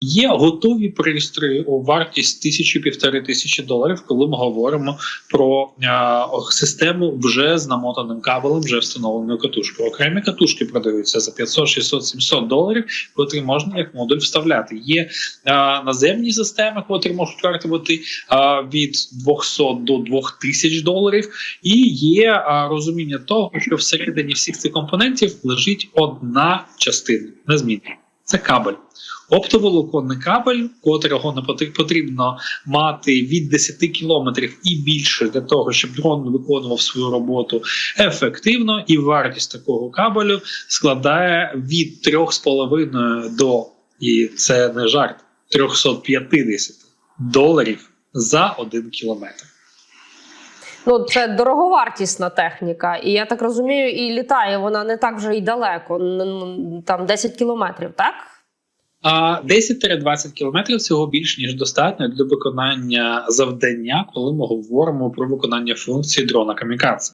Є готові пристрої у вартість тисячі півтори тисячі доларів, коли ми говоримо про е, систему вже з намотаним кабелем, вже встановленою катушкою. Окремі катушки продаються за 500, 600, 700 доларів, котрі можна як модуль вставляти. Є е, наземні системи, котрі можуть вартувати е, від 200 до 2000 доларів, і є е, розуміння того, що всередині всіх цих компонентів лежить одна частина незмінна. Це кабель. Оптоволоконний кабель, котрого не потр- потрібно мати від 10 кілометрів і більше для того, щоб дрон виконував свою роботу ефективно, і вартість такого кабелю складає від 3,5 до і це не жарт 350 доларів за один кілометр. Ну, це дороговартісна техніка, і я так розумію, і літає вона не так вже й далеко, там 10 кілометрів, так? А 10-20 кілометрів цього більш ніж достатньо для виконання завдання, коли ми говоримо про виконання функції дрона камікадзе.